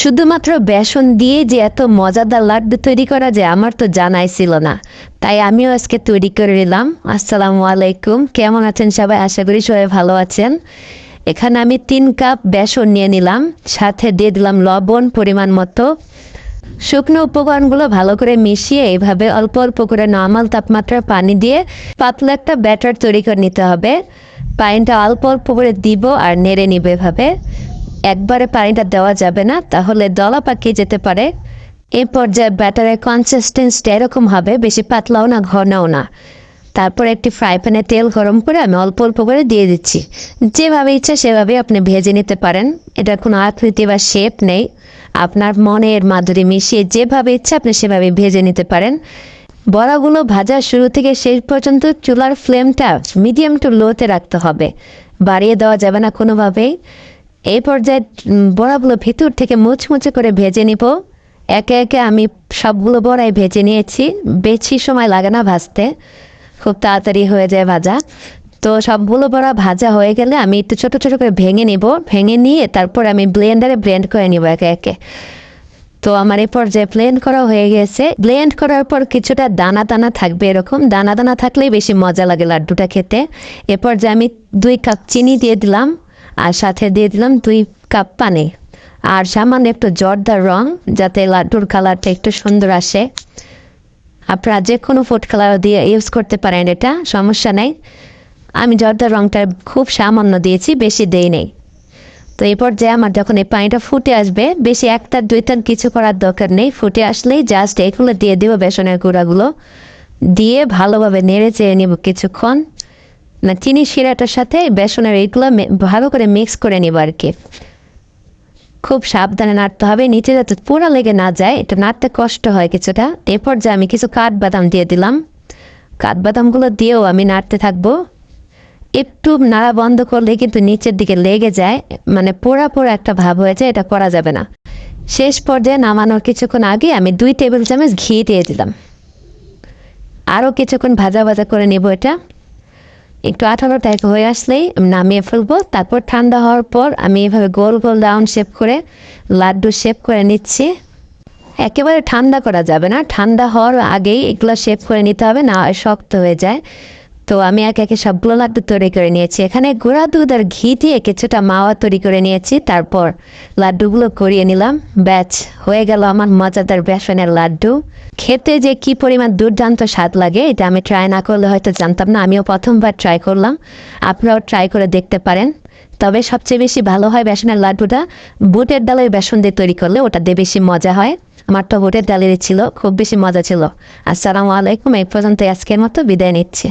শুধুমাত্র বেসন দিয়ে যে এত মজাদার লাড্ডু তৈরি করা যায় আমার তো জানাই ছিল না। তাই আমিও আজকে তৈরি করে নিলাম। আসসালামু আলাইকুম। কেমন আছেন সবাই? আশা করি সবাই ভালো আছেন। এখানে আমি তিন কাপ বেসন নিয়ে নিলাম। সাথে দিয়ে দিলাম লবণ পরিমাণ মতো। শুকনো উপকরণগুলো ভালো করে মিশিয়ে এইভাবে অল্প অল্প করে নর্মাল তাপমাত্রার পানি দিয়ে পাতলা একটা ব্যাটার তৈরি করে নিতে হবে। পানিটা অল্প অল্প করে দিব আর নেড়ে নিবে এভাবে। একবারে পানিটা দেওয়া যাবে না, তাহলে দলা পাকিয়ে যেতে পারে। এই পর্যায়ে ব্যাটারের কনসিস্টেন্সটা এরকম হবে, বেশি পাতলাও না, ঘনও না। তারপর একটি ফ্রাই প্যানে তেল গরম করে আমি অল্প অল্প করে দিয়ে দিচ্ছি। যেভাবে ইচ্ছা সেভাবে আপনি ভেজে নিতে পারেন। এটা কোনো আকৃতি বা শেপ নেই। আপনার মনের মাধুরী মিশিয়ে যেভাবে ইচ্ছা আপনি সেভাবে ভেজে নিতে পারেন। বড়াগুলো ভাজা শুরু থেকে শেষ পর্যন্ত চুলার ফ্লেমটা মিডিয়াম টু লোতে রাখতে হবে। বাড়িয়ে দেওয়া যাবে না কোনোভাবেই। এই পর্যায়ে বড়াগুলো ভিতর থেকে মুচমুচে করে ভেজে নিব। একে একে আমি সবগুলো বড়াই ভেজে নিয়েছি। বেশি সময় লাগে না ভাজতে। খুব তাড়াতাড়ি হয়ে যায় ভাজা। তো সবগুলো বড়া ভাজা হয়ে গেলে আমি একটু ছোটো ছোটো করে ভেঙে নিব। ভেঙে নিয়ে তারপর আমি ব্লেন্ডারে ব্লেন্ড করে নিব একে একে। তো আমার এই পর্যায়ে ব্লেন্ড করা হয়ে গেছে। ব্লেন্ড করার পর কিছুটা দানা দানা থাকবে এরকম। দানা দানা থাকলেই বেশি মজা লাগে লাড্ডুটা খেতে। এরপর যে আমি দুই কাপ চিনি দিয়ে দিলাম। আর সাথে দিয়ে দিলাম দুই কাপ পানি। আর সামান্য একটু জর্দার রং, যাতে লাড্ডুর কালারটা একটু সুন্দর আসে। আপনারা যে কোনো ফুড কালার দিয়ে ইউজ করতে পারেন এটা, সমস্যা নেই। আমি জর্দার রংটা খুব সামান্য দিয়েছি, বেশি দেই নেই। তো এই পর্যায়ে আমার যখন এই পানিটা ফুটে আসবে, বেশি একটা দুইটা কিছু করার দরকার নেই। ফুটে আসলেই জাস্ট এগুলো দিয়ে দেবো বেসনের গুঁড়াগুলো। দিয়ে ভালোভাবে নেড়ে চেড়ে নেব কিছুক্ষণ। না চিনি শিরাটার সাথে বেসনের এইগুলো ভালো করে মিক্স করে নেব আর কি। খুব সাবধানে নাড়তে হবে, নিচে যাতে পুরো লেগে না যায়, এটা নাড়তে কষ্ট হয় কিছুটা। এরপর যে আমি কিছু কাঠবাদাম দিয়ে দিলাম। কাঠবাদামগুলো দিয়েও আমি নাড়তে থাকব। একটু নাড়া বন্ধ করলে কিন্তু নিচের দিকে লেগে যায় মানে পোড়া পোড়া একটা ভাব হয়ে যায়, এটা করা যাবে না। শেষ পর্যায়ে নামানোর কিছুক্ষণ আগে আমি দুই টেবিল চামচ ঘি দিয়ে দিলাম। আরও কিছুক্ষণ ভাজা ভাজা করে নেব এটা। একটু আঠারো টাইপ হয়ে আসলেই নামিয়ে ফেলব। তারপর ঠান্ডা হওয়ার পর আমি এভাবে গোল গোল ডাউন শেপ করে, লাড্ডু শেপ করে নিচ্ছি। একেবারে ঠান্ডা করা যাবে না। ঠান্ডা হওয়ার আগেই এগুলো শেপ করে নিতে হবে, না শক্ত হয়ে যায়। তো আমি একে একে সবগুলো লাড্ডু তৈরি করে নিয়েছি। এখানে গুঁড়া দুধ আর ঘি দিয়ে কিছুটা মাওয়া তৈরি করে নিয়েছি। তারপর লাড্ডুগুলো করিয়ে নিলাম। ব্যাচ হয়ে গেল আমার মজাদার বেসনের লাড্ডু। খেতে যে কি পরিমাণ দুর্দান্ত স্বাদ লাগে, এটা আমি ট্রাই না করলে হয়তো জানতাম না। আমিও প্রথমবার ট্রাই করলাম। আপনারাও ট্রাই করে দেখতে পারেন। তবে সবচেয়ে বেশি ভালো হয় বেসনের লাড্ডুটা বুটের ডালের বেসন দিয়ে তৈরি করলে ওটা দিয়ে বেশি মজা হয়। আমার তো বুটের ডালেরই ছিল, খুব বেশি মজা ছিল। আসসালামু আলাইকুম, এই পর্যন্ত আজকের মতো। বিদায় নিচ্ছে।